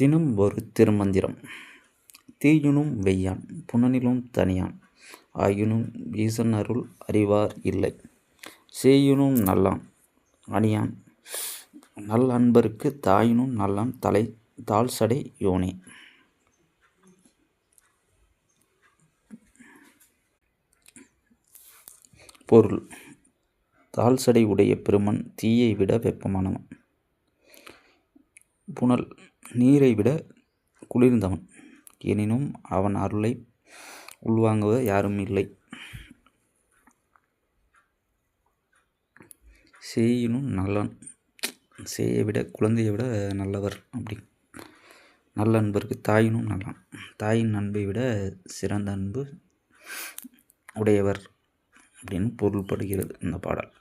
தினம் ஒரு திருமந்திரம். தீயினும் வெய்யான் புனனிலும் தனியான். ஆயினும் ஈசன் அருள் அறிவார் இல்லை. சேயினும் நல்லான் அணியான். நல் அன்பருக்கு தாயினும் நல்லான் தலை தாழ்சடை யோனே. பொருள். தாழ்சடை உடைய பெருமன் தீயை விட வெப்பமானவன். புனல் நீரை விட குளிர்ந்தவன். எனினும் அவன் அருளை உள்வாங்குவது யாரும் இல்லை. சேயினும் நல்லன். சேயை விட குழந்தையை விட நல்லவர் அப்படி. நல்ல அன்பருக்கு தாயினும் நல்லான். தாயின் அன்பை விட சிறந்த அன்பு உடையவர் அப்படின்னு பொருள்படுகிறது இந்த பாடல்.